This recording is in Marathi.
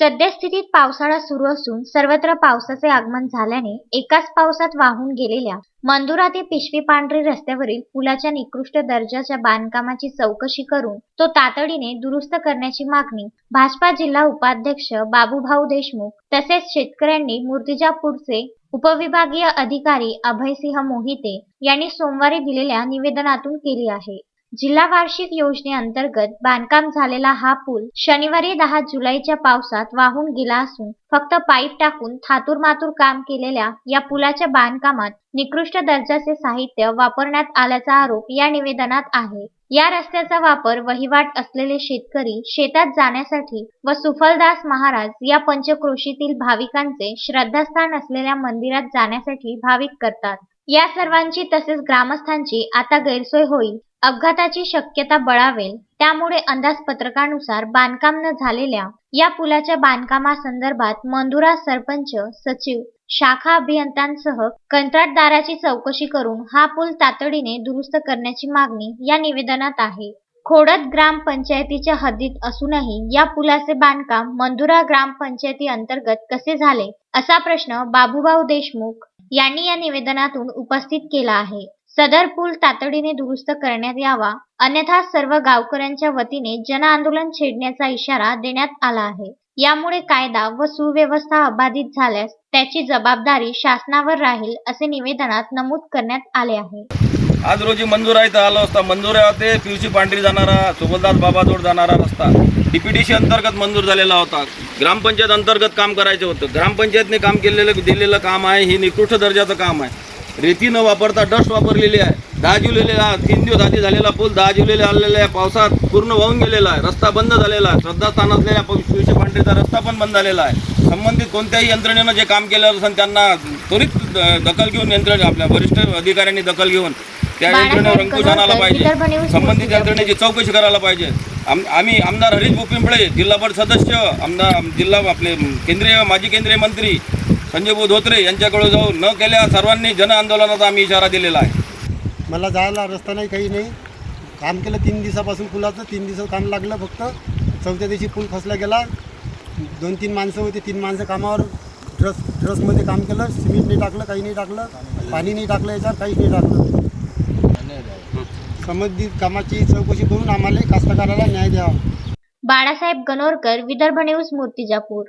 सद्यस्थितीत पावसाळा सुरू असून सर्वत्र पावसाचे आगमन झाल्याने एकाच पावसात वाहून गेलेल्या मंदुरा ते पिशवी पांढरी रस्त्यावरील पुलाच्या निकृष्ट दर्जाच्या बांधकामाची चौकशी करून तो तातडीने दुरुस्त करण्याची मागणी भाजपा जिल्हा उपाध्यक्ष बाबूभाऊ देशमुख तसेच शेतकऱ्यांनी मूर्तिजापूरचे उपविभागीय अधिकारी अभयसिंह मोहिते यांनी सोमवारी दिलेल्या निवेदनातून केली आहे. जिल्हा वार्षिक योजनेअंतर्गत बांधकाम झालेला हा पूल शनिवारी दहा जुलैच्या पावसात वाहून गेला असून फक्त पाईप टाकून थातूर मातूर काम केलेल्या या पुलाच्या बांधकामात निकृष्ट दर्जाचे साहित्य वापरण्यात आल्याचा आरोप या निवेदनात आहे. या रस्त्याचा वापर वहिवाट असलेले शेतकरी शेतात जाण्यासाठी व सुफलदास महाराज या पंचक्रोशीतील भाविकांचे श्रद्धास्थान असलेल्या मंदिरात जाण्यासाठी भाविक करतात. या सर्वांची तसेच ग्रामस्थांची आता गैरसोय होईल अपघाताची शक्यता बळावेल त्यामुळे अंदाजपत्रकानुसार बांधकाम न झालेल्या या पुलाच्या बांधकामासंदर्भात मंदुरा सरपंच सचिव शाखा अभियंत्यांसह कंत्राटदाराची चौकशी करून हा पूल तातडीने दुरुस्त करण्याची मागणी या निवेदनात आहे. खोडद ग्रामपंचायतीच्या हद्दीत असूनही या पुलाचे बांधकाम मंदुरा ग्रामपंचायती अंतर्गत कसे झाले असा प्रश्न बाबूभाऊ देशमुख यांनी या निवेदनातून उपस्थित केला आहे. सदर पूल तातडीने दुरुस्त करण्यात यावा अन्यथा सर्व गावकऱ्यांच्या वतीने जन आंदोलन छेडण्याचा इशारा देण्यात आला आहे. यामुळे कायदा व सुव्यवस्था अबाधित झाल्यास त्याची जबाबदारी शासनावर राहील असे निवेदनात नमूद करण्यात आले आहे. आज रोजी मंजूर इथं आलो असता मंजुरा ते पिवशी पांढरी जाणारा सुबलदास बाबाजोड जाणारा रस्ता. डीपीडीसी अंतर्गत मंजूर झालेला होता. ग्रामपंचायत अंतर्गत काम करायचं होतं. ग्रामपंचायतने काम केलेलं दिलेलं काम आहे हे निकृष्ट दर्जाचं काम आहे. रेती न वापरता डस्ट वापरलेली आहे. दहा जुलैला तीन दिवस आधी झालेला पूल दहा जुलैला आलेल्या पावसात पूर्ण वाहून गेलेला आहे. रस्ता बंद झालेला आहे. श्रद्धास्थान असलेल्या पिवशी पांढरीचा रस्ता पण बंद झालेला आहे. संबंधित कोणत्याही यंत्रणेनं जे काम केलं असेल त्यांना त्वरित दखल घेऊन यंत्रणा आपल्या वरिष्ठ अधिकाऱ्यांनी दखल घेऊन त्या यंत्रणेवर अंकुश आणायला पाहिजे. संबंधित यंत्रणेची चौकशी करायला पाहिजे. आम आम्ही आमदार हरीश भूपिंपळे जिल्हा परिषद सदस्य आमदार जिल्हा आपले केंद्रीय माजी केंद्रीय मंत्री संजय भाऊ धोत्रे यांच्याकडे जाऊन न केल्या सर्वांनी जन आंदोलनाचा आम्ही इशारा दिलेला आहे. मला जायला रस्ता नाही काही नाही. काम केलं तीन दिवसापासून पुलाचं तीन दिवस काम लागलं फक्त. चौथ्या दिवशी पूल फसला गेला. दोन तीन माणसं होते तीन माणसं कामावर. ड्रस ड्रसमध्ये काम केलं. सिमेंट नाही टाकलं काही नाही टाकलं. पाणी नाही टाकलं याच्यावर काही नाही टाकलं. संबंधित कामाची चौकशी करून आम्हाला कास्तकाराला न्याय द्यावा. बाळासाहेब गणोरकर विदर्भ न्यूज मूर्तिजापूर.